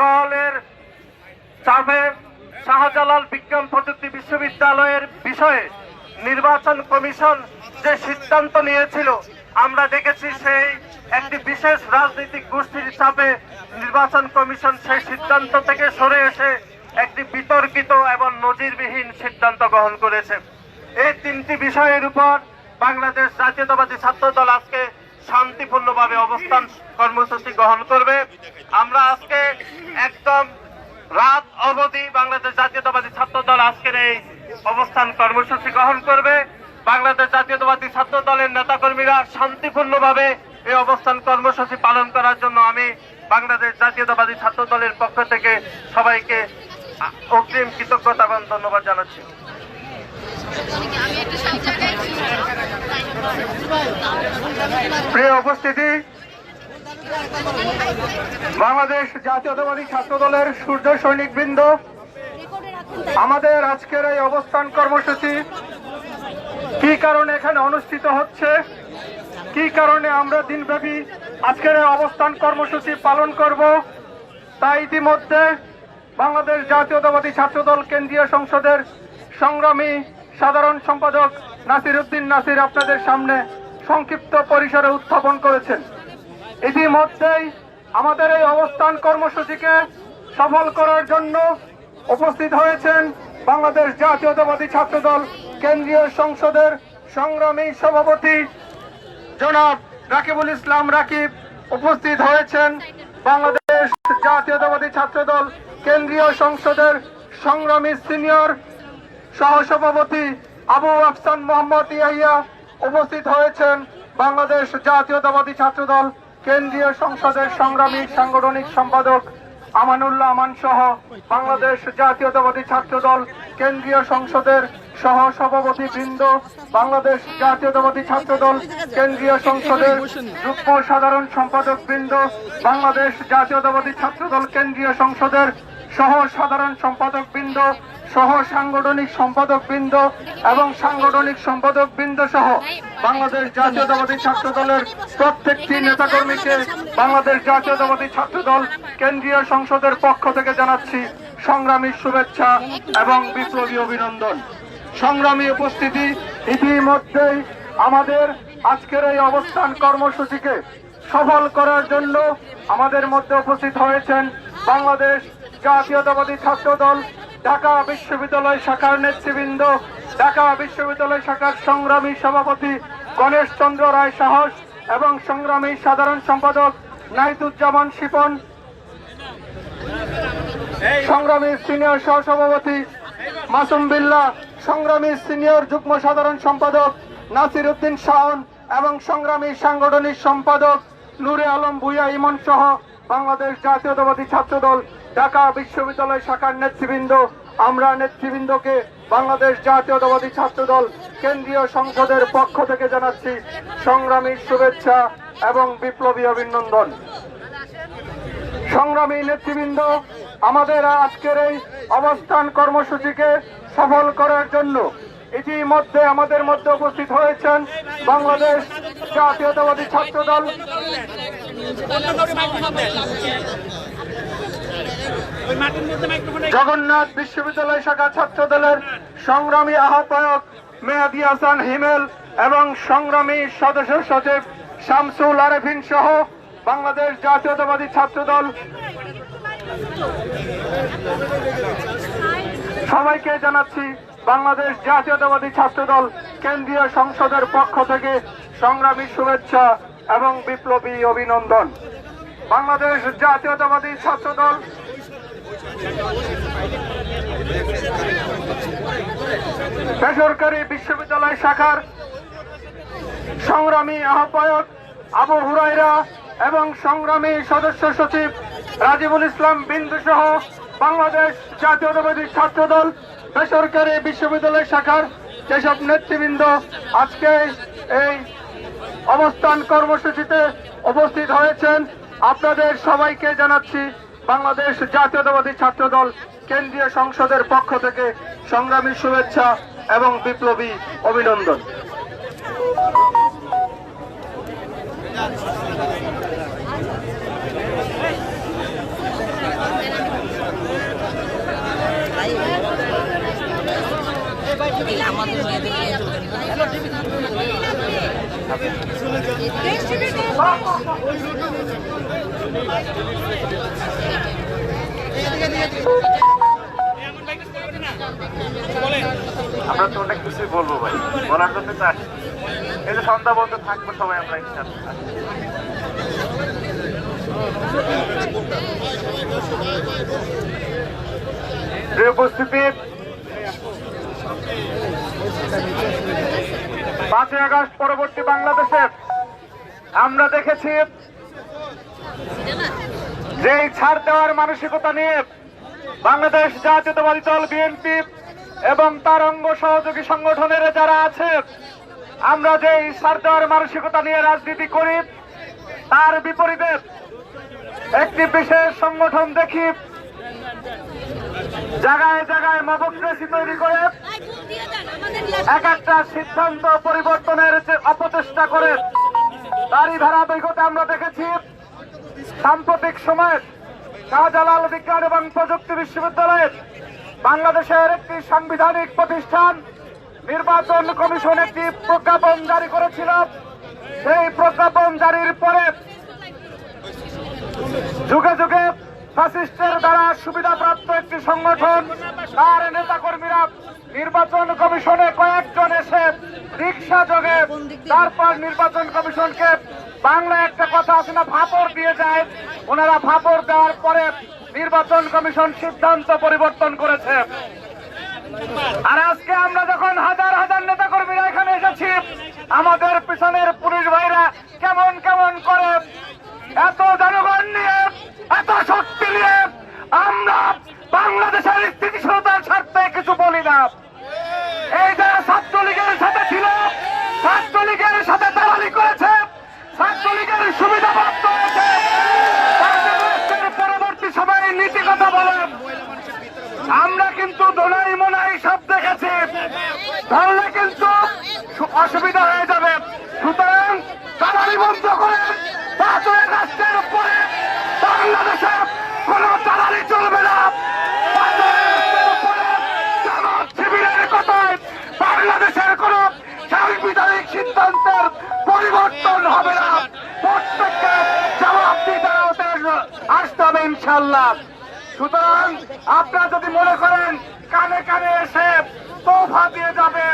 দলের চাপে শাহজালাল বিজ্ঞান প্রযুক্তি বিশ্ববিদ্যালয়ের বিষয়ে নির্বাচন কমিশন যে সিদ্ধান্ত নিয়েছিল, আমরা দেখেছি সেই একটি বিশেষ রাজনৈতিক গোষ্ঠীর চাপে নির্বাচন কমিশন সেই সিদ্ধান্ত থেকে সরে এসে একটি বিতর্কিত এবং নজিরবিহীন সিদ্ধান্ত গ্রহণ করেছে। এই তিনটি বিষয়ের উপর বাংলাদেশ জাতীয়তাবাদী ছাত্র দল আজকে শান্তিপূর্ণভাবে অবস্থান কর্মসূচি গ্রহণ করবে। আমরা আজকে একদম রাত অবধি বাংলাদেশ জাতীয়তাবাদী ছাত্র দল আজকের এই অবস্থান কর্মসূচি গ্রহণ করবে। বাংলাদেশ জাতীয়তাবাদী ছাত্র দলের নেতাকর্মীরা শান্তিপূর্ণভাবে এই অবস্থান কর্মসূচি পালন করার জন্য আমি বাংলাদেশ জাতীয়তাবাদী ছাত্র দলের পক্ষ থেকে সবাইকে অগ্রিম কৃতজ্ঞতা এবং ধন্যবাদ জানাচ্ছি। প্রিয় উপস্থিতি, বাংলাদেশ জাতীয়তাবাদী ছাত্র দলের সূর্য সৈনিক বৃন্দ আমাদের আজকের এই অবস্থান কর্মসূচি কি কারণে এখানে অনুষ্ঠিত হচ্ছে? কি কারণে আমরা দিনব্যাপী আজকের এই অবস্থান কর্মসূচি পালন করব? তা ইতিমধ্যে বাংলাদেশ জাতীয়তাবাদী ছাত্রদল কেন্দ্রীয় সংসদের সংগ্রামী সাধারণ সম্পাদক নাসির উদ্দিন নাসির আপনাদের সামনে সংক্ষিপ্ত পরিসরে উত্থাপন করেছেন। ইতিমধ্যেই আমাদের এই অবস্থান কর্মসূচিকে সফল করার জন্য উপস্থিত হয়েছেন বাংলাদেশ জাতীয়তাবাদী ছাত্রদল কেন্দ্রীয় সংসদের সংগ্রামী সভাপতি জনাব রাকিবুল ইসলাম রাকিব উপস্থিত হয়েছেন বাংলাদেশ জাতীয়তাবাদী ছাত্রদল কেন্দ্রীয় সংসদের সংগ্রামী সিনিয়র সহসভাপতি আবু আফসান মোহাম্মদ ইয়াহিয়া উপস্থিত হয়েছেন বাংলাদেশ জাতীয়তাবাদী ছাত্রদল কেন্দ্রীয় সংসদের সংগ্রামী সাংগঠনিক সম্পাদক আমানুল্লাহ আমান সহ বাংলাদেশ জাতীয়তাবাদী ছাত্রদল কেন্দ্রীয় সংসদের সহ সভাপতি বৃন্দ বাংলাদেশ জাতীয়তাবাদী ছাত্রদল কেন্দ্রীয় সংসদের যুগ্ম সাধারণ সম্পাদক বৃন্দ বাংলাদেশ জাতীয়তাবাদী ছাত্রদল কেন্দ্রীয় সংসদের সহ সাধারণ সম্পাদক বৃন্দ সহ সাংগঠনিক সম্পাদক বৃন্দ এবং সাংগঠনিক সম্পাদক বৃন্দ সহ বাংলাদেশ জাতীয়তাবাদী ছাত্র দলের প্রত্যেকটি নেতাকর্মীকে বাংলাদেশ জাতীয়তাবাদী ছাত্র দল কেন্দ্রীয় সংসদের পক্ষ থেকে জানাচ্ছি সংগ্রামী শুভেচ্ছা এবং বিপ্লবী অভিনন্দন। সংগ্রামী উপস্থিতি ইতিমধ্যেই আমাদের আজকের এই অবস্থান কর্মসূচিকে সফল করার জন্য আমাদের মধ্যে উপস্থিত হয়েছেন বাংলাদেশ জাতীয়তাবাদী ছাত্র দল ঢাকা বিশ্ববিদ্যালয় শাখার নেতৃবৃন্দ, ঢাকা বিশ্ববিদ্যালয় শাখার সংগ্রামী সভাপতি গণেশ চন্দ্র রায় সাহস এবং সংগ্রামী সাধারণ সম্পাদক নাহিদুজ্জামান শিপন। সংগ্রামী সিনিয়র সহসভাপতি মাসুম বিল্লাহ সংগ্রামী সিনিয়র যুগ্ম সাধারণ সম্পাদক নাসির উদ্দিন শাহন এবং সংগ্রামী সাংগঠনিক সম্পাদক নুরে আলম ভুইয়া ইমন সহ বাংলাদেশ জাতীয়তাবাদী ছাত্রদল ঢাকা বিশ্ববিদ্যালয় শাখার নেতৃবৃন্দ, আমরা নেতৃবৃন্দকে বাংলাদেশ জাতীয়তাবাদী ছাত্রদল কেন্দ্রীয় সংসদের পক্ষ থেকে জানাচ্ছি সংগ্রামী শুভেচ্ছা এবং বিপ্লবী অভিনন্দন। সংগ্রামী নেতৃবৃন্দ, আমাদের আজকের এই অবস্থান কর্মসূচিকে সফল করার জন্য ইতিমধ্যে আমাদের মধ্যে উপস্থিত হয়েছেন বাংলাদেশ জাতীয়তাবাদী ছাত্রদল। জগন্নাথ বিশ্ববিদ্যালয় শাখা ছাত্র দলের সংগ্রামী আহ্বায়ক মেহাদি হাসান হিমেল এবং সংগ্রামী সদস্য সচিব শামসুল আরেফিন সহ বাংলাদেশ জাতীয়তাবাদী ছাত্র দল সবাইকে জানাচ্ছি, বাংলাদেশ জাতীয়তাবাদী ছাত্র দল কেন্দ্রীয় সংসদের পক্ষ থেকে সংগ্রামী শুভেচ্ছা এবং বিপ্লবী অভিনন্দন। বাংলাদেশ জাতীয়তাবাদী ছাত্র দল বেসরকারি বিশ্ববিদ্যালয় শাখার সংগ্রামী আহ্বায়ক আবু হুরাইরা এবং সংগ্রামী সদস্য সচিব রাজিবুল ইসলাম বিন্দু সহ বাংলাদেশ জাতীয়তাবাদী ছাত্রদল বেসরকারি বিশ্ববিদ্যালয় শাখার যেসব নেতৃবৃন্দ আজকে এই অবস্থান কর্মসূচিতে উপস্থিত হয়েছেন, আপনাদের সবাইকে জানাচ্ছি বাংলাদেশ জাতীয়তাবাদী ছাত্র দল কেন্দ্রীয় সংসদের পক্ষ থেকে সংগ্রামী শুভেচ্ছা এবং বিপ্লবী অভিনন্দন। আমাদের আমরা তো অনেক কিছুই বলব ভাই। বলার জন্য তো আসছি। এই যে সন্ধ্যা বন্ধ থাকব, সবাই আমরা প্রিয় উপস্থিতি আগস্ট পরবর্তী বাংলাদেশে আমরা দেখেছি যে ছাড় দেওয়ার মানসিকতা নিয়ে বাংলাদেশ জাতীয়তাবাদী দল, বিএনপি এবং তার অঙ্গ সহযোগী সংগঠনের যারা আছে, আমরা যে ছাড় দেওয়ার মানসিকতা নিয়ে রাজনীতি করি, তার বিপরীতে একটি বিশেষ সংগঠন দেখি, জায়গায় জায়গায় মবক্রেসি তৈরি করে এক একটা সিদ্ধান্ত পরিবর্তনের যে অপচেষ্টা করে তারই ধারাবাহিকতা আমরা দেখেছি। সাম্প্রতিক সময়ে শাহজালাল বিজ্ঞান এবং প্রযুক্তি বিশ্ববিদ্যালয়ের বাংলাদেশের একটি সাংবিধানিক প্রতিষ্ঠান নির্বাচন কমিশন একটি প্রজ্ঞাপন জারি করেছিল। সেই প্রজ্ঞাপন জারির পরে যুগে যুগে ফ্যাসিস্টের দ্বারা সুবিধাপ্রাপ্ত একটি সংগঠন, তার নেতাকর্মীরা নির্বাচন কমিশনে কয়েকজন এসে রিক্সা যোগে তারপর নির্বাচন কমিশনকে বাংলা একটা কথা আছে না ফাপড় দিয়ে যায়। ওনারা ফাপড় দেওয়ার পরে নির্বাচন কমিশন সিদ্ধান্ত পরিবর্তন করেছে। আর আজকে আমরা যখন হাজার হাজার নেতা কর্মীরা এখানে এসেছি, আমাদের পিছনের পুলিশ ভাইরা কিন্তু দোলাই মোনাই সব দেখেছি। তাহলে কিন্তু অসুবিধা হয়ে যাবে। সুতরাং দালালি বন্ধ পাঁচই রাষ্ট্রের উপরে বাংলাদেশে কোন চলবে না। বাংলাদেশের কোন সাংবিধানিক সিদ্ধান্তের পরিবর্তন হবে না। প্রত্যেককে জবাব দিতে আসতে হবে ইনশাল্লাহ সুতরাং আপনারা যদি মনে করেন কানে কানে এসে তোফা দিয়ে যাবে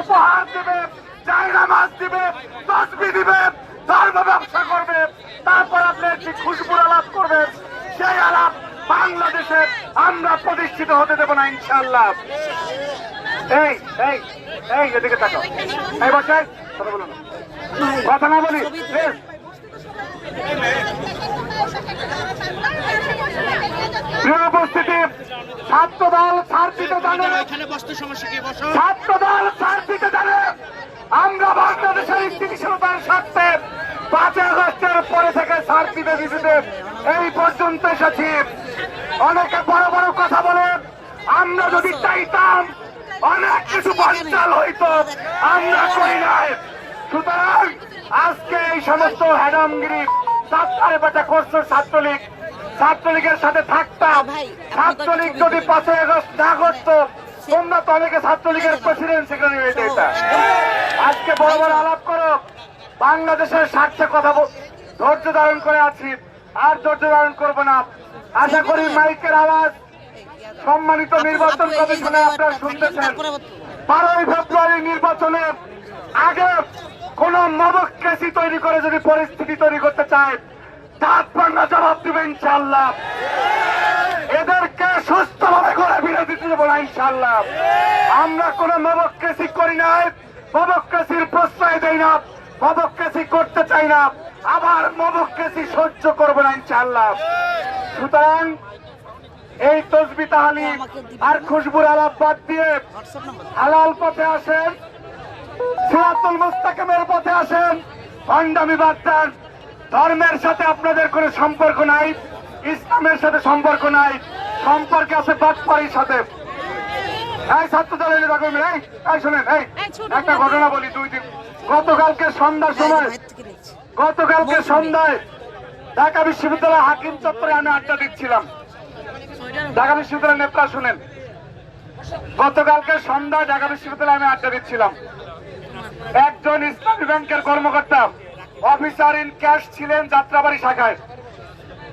উপহার দিবে জায়নামাজ দিবে তসবি দিবে ধর্ম ব্যবসা করবে তারপর আপনি একটি খুশবুর আলাপ করবেন সেই আলাপ বাংলাদেশে আমরা প্রতিষ্ঠিত হতে দেব না ইনশাল্লাহ এই এই এই এদিকে তাকাও। এই বসাই কথা বলুন কথা না বলি উপস্থিতি ছাত্র দল ছাড় দিতে জানে ছাত্র দল ছাড় দিতে জানে। আমরা বাংলাদেশের স্থিতিশীলতার স্বার্থে পাঁচই আগস্টের পরে থেকে ছাড় দিতে দিতে এই পর্যন্ত এসেছি। অনেকে বড় বড় কথা বলে আমরা যদি চাইতাম অনেক কিছু বাঞ্চাল হইতো আমরা করি নাই। সুতরাং আজকে এই সমস্ত হ্যাডামগিরি বেটা করছ ছাত্রলীগ। ছাত্রলীগের সাথে থাকতাম ছাত্রলীগ যদি আগস্ট না করতো তোমরা তো অনেকে ছাত্রলীগের প্রেসিডেন্ট হয়ে যেতা। আজকে বড় বড় আলাপ করো। বাংলাদেশের স্বার্থে কথা বল ধৈর্য ধারণ করে আছি। আর ধৈর্য ধারণ করব না। আশা করি মাইকের আওয়াজ সম্মানিত নির্বাচন কমিশনে আপনারা শুনতেছেন বারোই ফেব্রুয়ারি নির্বাচনে আগে কোন মবক্রেসি তৈরি করে যদি পরিস্থিতি তৈরি করতে চায় তার পান্না জবাব দিবে ইনশাল্লাহ এদেরকে সুস্থভাবে করে দিতে দেবো না ইনশাল্লাহ আমরা কোন মবক্রেসি করি নাই মবক্রেসির প্রশ্রয় দেই না মবক্রেসি করতে চাই না, আবার মবক্রেসি সহ্য করব না ইনশাল্লাহ সুতরাং এই তসবি তাহালি আর খুশবুর আলাপ বাদ দিয়ে হালাল পথে আসেন। সিরাতুল মুস্তাকিমের পথে আসেন। ভণ্ডামি বাদ ধর্মের সাথে আপনাদের কোনো সম্পর্ক নাই ইসলামের সাথে সম্পর্ক নাই সম্পর্ক আছে বাটপাড়ির সাথে। এই ছাত্র দলের এই এই শোনেন এই একটা ঘটনা বলি দুই দিন। গতকালকে সন্ধ্যার সময় গতকালকে সন্ধ্যায় ঢাকা বিশ্ববিদ্যালয় হাকিম চত্বরে আমি আড্ডা দিচ্ছিলাম। ঢাকা বিশ্ববিদ্যালয়ের নেতা শুনেন। গতকালকে সন্ধ্যায় ঢাকা বিশ্ববিদ্যালয়ে আমি আড্ডা দিচ্ছিলাম। একজন ইসলামী ব্যাংকের কর্মকর্তা, অফিসার ইন ক্যাশ ছিলেন যাত্রাবাড়ি শাখায়।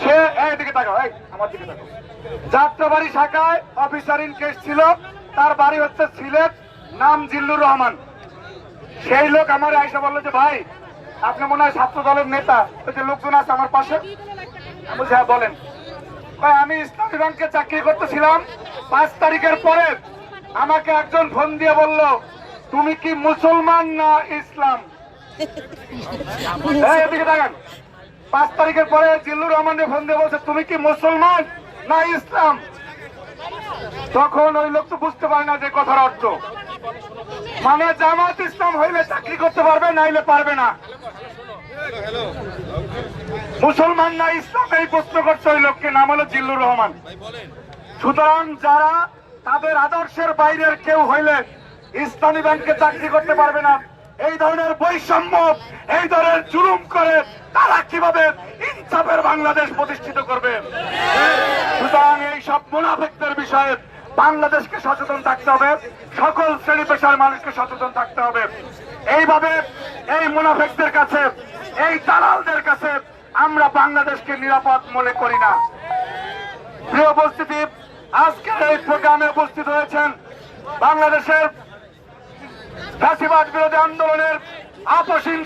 সে এই দিকে তাকাও, এই আমার দিকে তাকাও। যাত্রাবাড়ি শাখায় অফিসার ইন ক্যাশ ছিল, তার বাড়ি হচ্ছে সিলেট, নাম জিল্লুর রহমান। সেই লোক আমার আইসা বলল যে, ভাই, আপনি মনে হয় ছাত্র দলের নেতা, ওই যে লোকজন আছে আমার পাশে? হ্যাঁ বলেন। আমি ইসলামী ব্যাংকে চাকরি করতেছিলাম, পাঁচ তারিখের পরে আমাকে একজন ফোন দিয়ে বলল তুমি কি মুসলমান না ইসলাম? পাঁচ তারিখের পরে জিল্লুর রহমানের ফোন দিয়ে বলছে, তুমি কি মুসলমান না ইসলাম? তখন ওই লোক তো বুঝতে পারে না যে কথার অর্থ। মানে জামাত ইসলাম হইলে চাকরি করতে পারবে, নাইলে পারবে না। মুসলমান না ইসলাম, এই প্রশ্ন করছে ওই লোককে, নাম হলো জিল্লুর রহমান। সুতরাং যারা তাদের আদর্শের বাইরের কেউ হইলে ইসলামী ব্যাংকে চাকরি করতে পারবে না। এই ধরনের বৈষম্য, এই ধরনের জুলুম করে তারা কীভাবে ইনসাফের বাংলাদেশ প্রতিষ্ঠিত করবে? সুতরাং এই সব মুনাফিকদের বিষয়ে বাংলাদেশকে সচেতন থাকতে হবে। সকল শ্রেণি পেশার মানুষকে সচেতন থাকতে হবে। এইভাবে এই মুনাফিকদের কাছে, এই দালালদের কাছে আমরা বাংলাদেশকে নিরাপদ মনে করি না। প্রিয় উপস্থিতি, আজকের এই প্রোগ্রামে উপস্থিত হয়েছেন বাংলাদেশের ফ্যাসিবাদ বিরোধী আন্দোলনের আপসীন